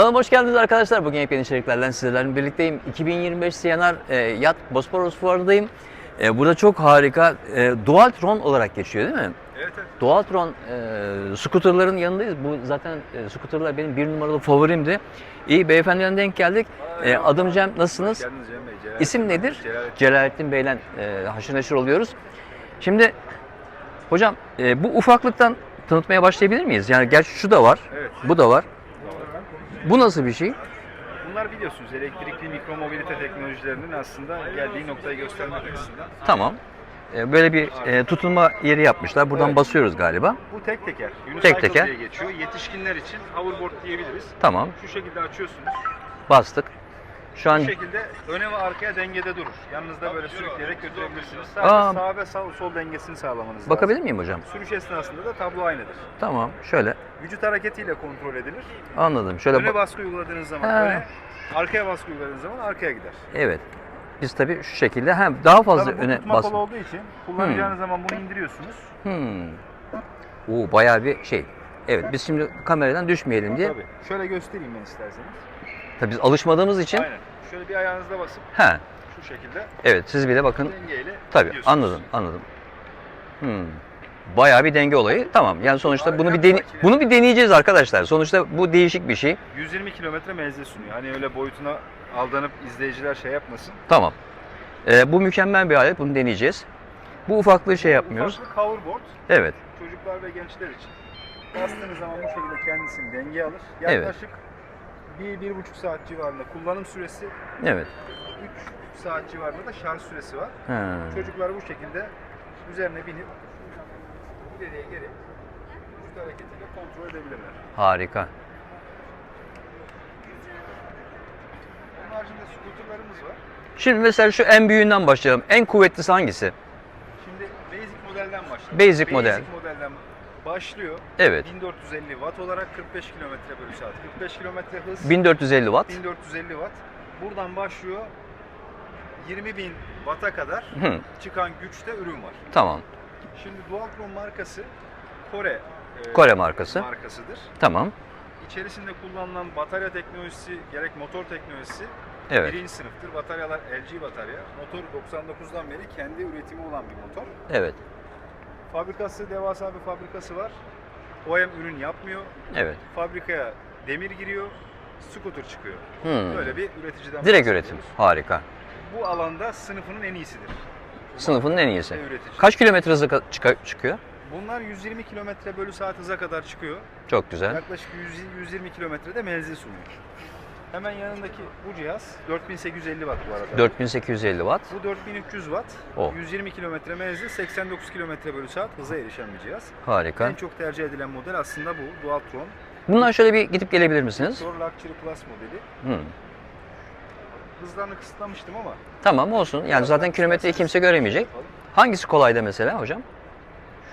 Kanalıma hoş geldiniz arkadaşlar. Bugün yepyeni içeriklerden sizlerle birlikteyim. 2025 CNR e, Yat Bosporus Fuarı'ndayım. E, burada çok harika e, Dualtron olarak geçiyor değil mi? Evet evet. Dualtron e, skuterların yanındayız. Bu zaten e, skuterlar benim bir numaralı favorimdi. İyi beyefendilerine denk geldik. E, adım Cem. Nasılsınız? Cem Bey. Celal. İsim nedir? Celalettin. Celalettin Bey'le e, haşır neşir oluyoruz. Şimdi hocam e, bu ufaklıktan tanıtmaya başlayabilir miyiz? Yani gerçi şu da var, Evet. bu da var. Bu nasıl bir şey? Bunlar biliyorsunuz elektrikli mikromobilite teknolojilerinin aslında geldiği noktayı göstermek açısından. Tamam. E, böyle bir e, tutunma yeri yapmışlar. Buradan Evet. basıyoruz galiba. Bu tek teker. Unicycle Tek teker. diye geçiyor. Yetişkinler için hoverboard diyebiliriz. Tamam. Şu şekilde açıyorsunuz. Bastık. Şu an Bu şekilde öne ve arkaya dengede durur. Yanınızda böyle sürükleyerek götürebilirsiniz. Aa. Sadece sağ ve sağ, sol dengesini sağlamanız bakabilir lazım. miyim hocam? Sürüş esnasında da tablo aynıdır. Tamam. Şöyle. Vücut hareketiyle kontrol edilir. Anladım. Şöyle Öne ba- baskı uyguladığınız zaman Ha. öne, arkaya baskı uyguladığınız zaman arkaya gider. Evet. Biz tabii şu şekilde hem daha fazla Tabii bu öne tutma bas. kolu olduğu için kullanacağınız zaman bunu indiriyorsunuz. Hmm. Oo bayağı bir şey. Evet biz şimdi kameradan düşmeyelim diye. Tabii. Şöyle göstereyim ben isterseniz. Tabii biz alışmadığımız için. Aynen. Şöyle bir ayağınızda basıp He. şu şekilde Evet siz bile bakın. dengeyle Tabii gidiyorsunuz. anladım anladım. Hmm. Bayağı bir denge olayı. Tamam. Yani sonuçta bunu bir dene- bunu bir deneyeceğiz arkadaşlar. Sonuçta bu değişik bir şey. 120 kilometre menzil sunuyor. Hani öyle boyutuna aldanıp izleyiciler şey yapmasın. Tamam. Ee, bu mükemmel bir alet. Bunu deneyeceğiz. Bu ufaklığı şey yapmıyoruz. Ufaklık hoverboard Evet. çocuklar ve gençler için. Bastığınız zaman bu şekilde kendisini dengeye alır. Evet. Yaklaşık 1-1,5 saat civarında kullanım süresi, 3 Evet. saat civarında da şarj süresi var. Ha. Çocuklar bu şekilde üzerine binip ileriye geri vücut hareketiyle kontrol edebilirler. Harika. Onun haricinde scooterlarımız var. Şimdi mesela şu en büyüğünden başlayalım. En kuvvetlisi hangisi? Şimdi basic modelden başlıyor. Basic model. modelden başlıyor. Evet. 1450 watt olarak 45 km bölü saat. 45 km hız. 1450 watt. 1450 watt. Buradan başlıyor 20.000 watt'a kadar Hı, çıkan güçte ürün var. tamam. Şimdi Dualtron markası Kore e, Kore markası. markasıdır. Tamam. İçerisinde kullanılan batarya teknolojisi gerek motor teknolojisi Evet. birinci sınıftır. Bataryalar LG batarya. Motor 99'dan beri kendi üretimi olan bir motor. Evet. Fabrikası devasa bir fabrikası var. OEM ürün yapmıyor. Evet. Fabrikaya demir giriyor, scooter çıkıyor. Hmm. Böyle bir üreticiden Direkt üretim. Harika. Bu alanda sınıfının en iyisidir. Sınıfının en iyisi. Üretici. Kaç kilometre çıka- çıkıyor? Bunlar 120 km bölü saat hıza kadar çıkıyor. Çok güzel. Yaklaşık 100 120 kilometrede menzil sunuyor. Hemen yanındaki bu cihaz 4850 watt bu arada. 4850 watt. Bu 4300 watt. O. 120 kilometre menzil, 89 kilometre bölü saat hıza erişen bir cihaz. Harika. En çok tercih edilen model aslında bu. Dualtron. Bundan şöyle bir gidip gelebilir misiniz? Motor Luxury Plus modeli. Hı. Hızlarını kısıtlamıştım ama. Tamam olsun. Yani zaten kilometreyi kimse göremeyecek. Hangisi kolayda mesela hocam?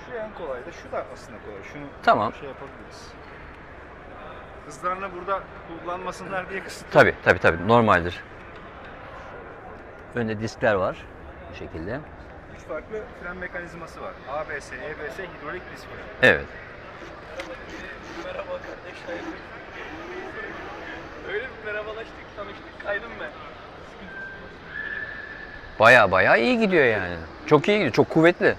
Şu en kolay da şu da aslında kolay. Şunu Tamam. şey yapabiliriz. Hızlarını burada kullanmasınlar diye kısıtlı. Tabi tabi tabi normaldir. Önde diskler var. Bu şekilde. Üç farklı fren mekanizması var. ABS, EBS, hidrolik disk fren. Evet. Merhaba kardeşler. Öyle bir merhabalaştık, tanıştık, kaydım ben. Baya baya iyi gidiyor yani. Çok iyi gidiyor. Çok kuvvetli.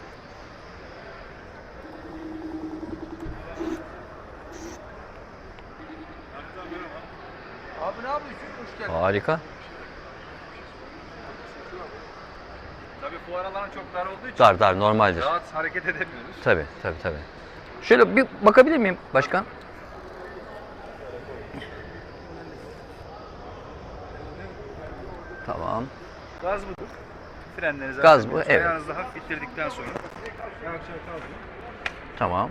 Abi ne yapıyorsun? Hoş geldin. Harika. Tabii fuar alanı çok dar olduğu için Dar dar normaldir. rahat hareket edemiyoruz. Tabi tabi tabi. Şöyle bir bakabilir miyim başkan? Tamam. Gaz budur. Frenleri zaten Gaz bu, biliyorsun. evet. Ayağınızda hafif ittirdikten sonra yavaşça kaldırın. Tamam.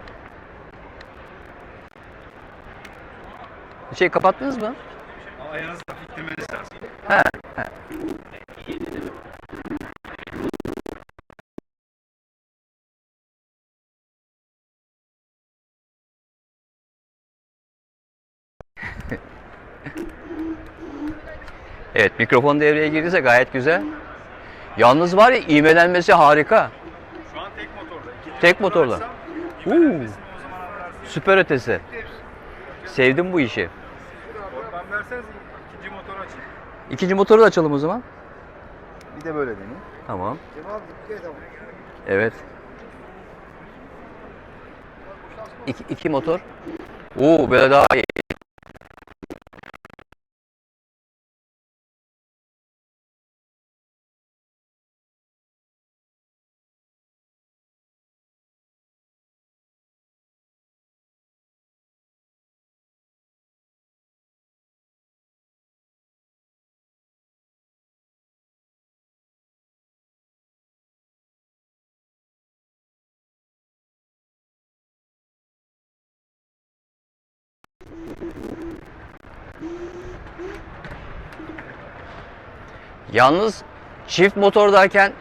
Şey kapattınız mı? Ama ayağınızı hafif ittirmeniz lazım. Evet mikrofon devreye girdiyse gayet güzel. Yalnız var ya ivmelenmesi harika. Şu an tek motorda. İkinci Tek motorla. anlarsınız. Süper ötesi. Sevdim bu işi. Oradan verseniz ikinci motoru açayım. İkinci motoru da açalım o zaman. Bir de böyle deneyim. Tamam. Cemal dikkat et ama. Evet. İki, iki motor. Oo böyle daha iyi. Yalnız çift motordayken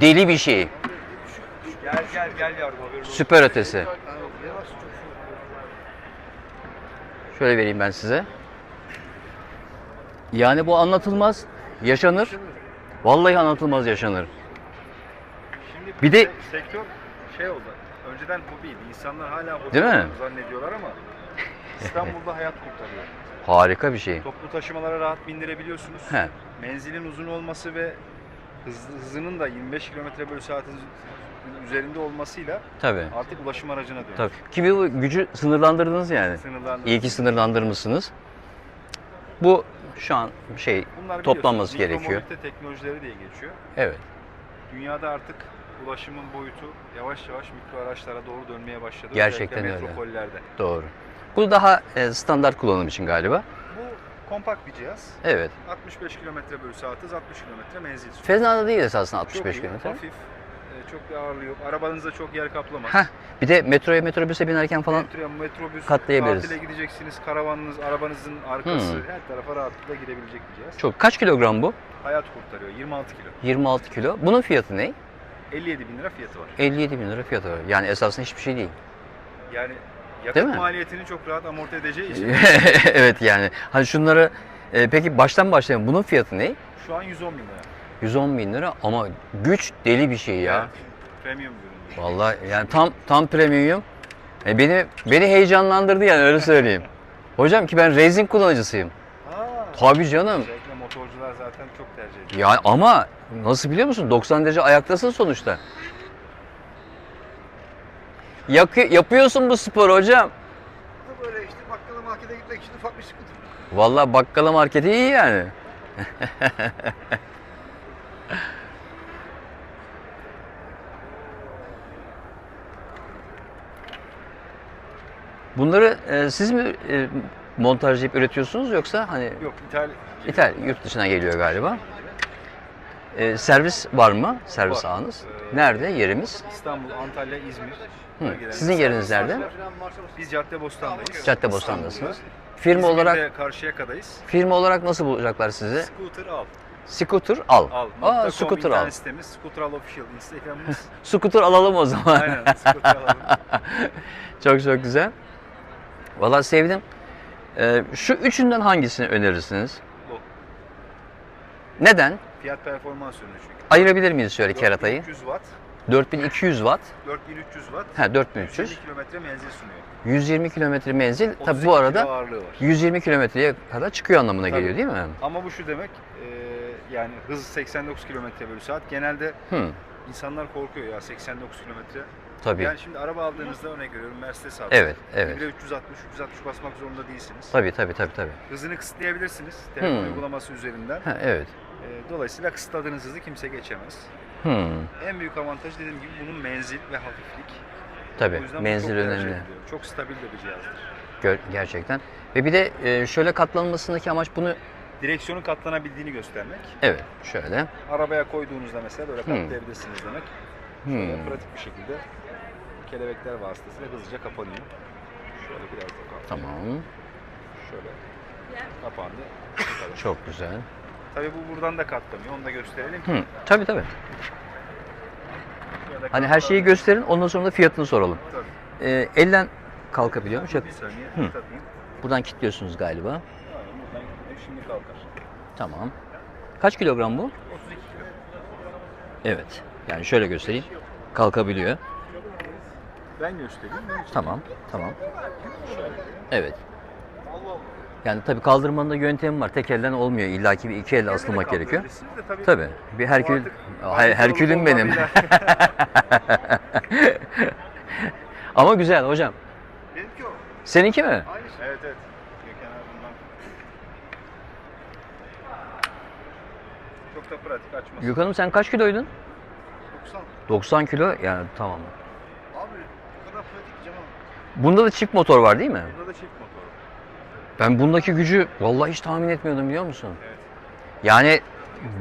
deli bir şey. Gel gel gel yavrum. Süper ötesi. Şöyle vereyim ben size. Yani bu anlatılmaz, yaşanır. Vallahi anlatılmaz yaşanır. Şimdi Bir de- se- sektör şey oldu. Önceden hobiydi. İnsanlar hala hobi Değil mi? zannediyorlar ama İstanbul'da hayat kurtarıyor. Harika bir şey. Toplu taşımalara rahat bindirebiliyorsunuz. He. Menzilin uzun olması ve hız, hızının da 25 km bölü saatin üzerinde olmasıyla Tabii. artık ulaşım aracına dönüyor. Tabii. Ki bu gücü sınırlandırdınız yani. Sınırlandırılmış. İyi ki sınırlandırmışsınız. Bu şu an şey Bunlar toplanması gerekiyor. mikromobilite teknolojileri diye geçiyor. Evet. Dünyada artık ulaşımın boyutu yavaş yavaş mikro araçlara doğru dönmeye başladı. Gerçekten öyle. metropollerde. Doğru. Bu daha e, standart kullanım için galiba. Bu kompakt bir cihaz. Evet. 65 km bölü saat hız, 60 km menzil sürüyor. Fena da değil esasında Çok 65 iyi, km. hafif. e, Çok bir ağırlığı yok. Arabanızda çok yer kaplamaz. Heh. Bir de metroya metrobüse binerken falan Metro, metrobüs, katlayabiliriz. tatile gideceksiniz, karavanınız, arabanızın arkası, Hmm. her tarafa rahatlıkla girebilecek bir cihaz. çok kaç kilogram bu? Hayat kurtarıyor, 26 kilo. 26 kilo. Bunun fiyatı ne? 57 bin lira fiyatı var. 57 bin lira fiyatı var. Yani esasında hiçbir şey değil. Yani yakıt Değil mi? maliyetini çok rahat amorti edeceği için evet yani. Hani şunları e, peki baştan başlayalım. Bunun fiyatı ne? şu an 110 bin lira. 110 bin lira ama güç deli bir şey ya. Evet, Premium ürün. Vallahi yani tam tam premium. E, beni beni heyecanlandırdı yani öyle söyleyeyim. Hocam ki ben racing kullanıcısıyım. Aa, Tabii canım. özellikle motorcular zaten çok tercih ediyor. Ya ama nasıl biliyor musun? 90 derece ayaktasın sonuçta. Yakı, yapıyorsun bu spor hocam. Böyle işte bakkala markete gitmek için ufak bir sıkıntı. Vallahi bakkala marketi iyi yani. Bunları e, siz mi e, montajlayıp üretiyorsunuz yoksa hani Yok ithal. İthal yurt dışına geliyor galiba. E, servis var mı? Servis Var. ağınız. Ee, Nerede yerimiz? İstanbul, Antalya, İzmir. Hı. Sizin yeriniz nerede? Biz Caddebostan'dayız. Caddebostan'dasınız. Firma olarak İzmir'de Karşıyaka'dayız. firma olarak nasıl bulacaklar sizi? Scooter al. Scooter al. Al. Aa, scooter al. sitemiz. Scooter al official Instagram'ımız. Scooter alalım o zaman. Aynen. Scooter alalım. çok çok güzel. Vallahi sevdim. Ee, şu üçünden hangisini önerirsiniz? Neden? Fiyat performans ürünü çünkü. Ayırabilir miyiz şöyle keratayı? 4300 watt, 4200 watt. 4300 watt. Ha 4300. 120 kilometre menzil sunuyor. 120 kilometre menzil. Tabi 32 bu arada ağırlığı var. 120 kilometreye kadar çıkıyor anlamına Tabii. geliyor değil mi? Ama bu şu demek, e, yani hız 89 kilometre bölü saat. Genelde Hı, insanlar korkuyor ya 89 kilometre. tabii. Yani şimdi araba aldığınızda örnek veriyorum Mercedes aldınız. Evet, evet. Libre 360, 360 basmak zorunda değilsiniz. Tabii tabii tabii tabii. Hızını kısıtlayabilirsiniz telefon Hmm. uygulaması üzerinden. Ha, evet. E, dolayısıyla kısıtladığınız hızı kimse geçemez. Hı, En büyük avantajı dediğim gibi bunun menzil ve hafiflik. Tabii. Menzil çok önemli. ediliyor. Çok stabil de bir cihazdır. Gör- gerçekten. Ve bir de e, şöyle katlanmasındaki amaç bunu Direksiyonun katlanabildiğini göstermek. evet şöyle. Arabaya koyduğunuzda mesela böyle Hmm. katlayabilirsiniz demek. Hmm. Şöyle pratik bir şekilde kelebekler vasıtasıyla hızlıca kapanıyor. Şöyle biraz da kapat. Tamam. Şöyle kapandı. Çok güzel. Tabii bu buradan da katlanıyor. Onu da gösterelim. Hı, tabii tabii. Hani her şeyi gösterin ondan sonra da fiyatını soralım. Tabii. E, elden kalkabiliyor mu? Bir saniye Hı. buradan kilitliyorsunuz galiba. Aynen buradan gidiyor. Şimdi kalkar. Tamam. Kaç kilogram bu? 32 kilo. Evet. Yani şöyle göstereyim. Kalkabiliyor. Ben göstereyim. Tamam. Tamam. Evet. Yani tabii kaldırmanın da yöntemi var. Tek elden olmuyor. İlla ki bir iki elle asılmak gerekiyor. De tabii. Tabii. Bir Herkül, Her- Herkül'üm benim. Ama güzel hocam. Benimki o. Seninki mi? Aynı şey. Evet evet. Çok da pratik açması. Gökhan'ım sen kaç kiloydun? 90. 90 kilo yani tamam. Abi bu kadar pratik Cemal. Bunda da çift motor var değil mi? Burada da çift motor. Ben bundaki gücü vallahi hiç tahmin etmiyordum biliyor musun? Evet. Yani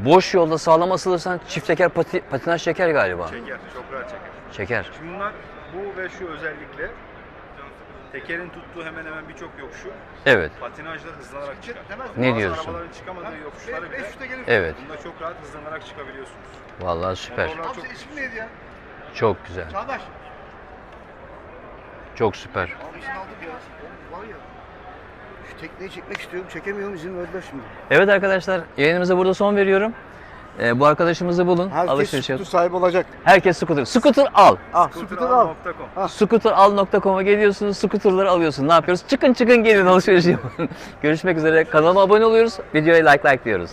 boş yolda sağlam asılırsan çift teker pati, patinaj çeker galiba. Çeker. Çok rahat çeker. Çeker. Şimdi bunlar bu ve şu özellikle tekerin tuttuğu hemen hemen birçok yokuşu Evet. patinajla hızlanarak çıkar. Ne Bazı diyorsun? arabaların çıkamadığı yokuşları bile Evet. bunda çok rahat hızlanarak çıkabiliyorsunuz. Vallahi süper. Motorlar çok ismi neydi ya? Çok güzel. Çağdaş. Çok süper. Abi Şu tekneyi çekmek istiyorum. Çekemiyorum izin verdiler şimdi. Evet arkadaşlar yayınımıza burada son veriyorum. Ee, bu arkadaşımızı bulun. Herkes Alışveriş sütü yapın. sahibi olacak. Herkes scooter. Scooter al. Ah sütü al. Scooteral.com Scooteral.com'a geliyorsunuz. Scooter'ları alıyorsun. Ne yapıyoruz? Çıkın çıkın gelin alışveriş yapın. Görüşmek üzere. Kanalıma abone oluyoruz. Videoya like like diyoruz.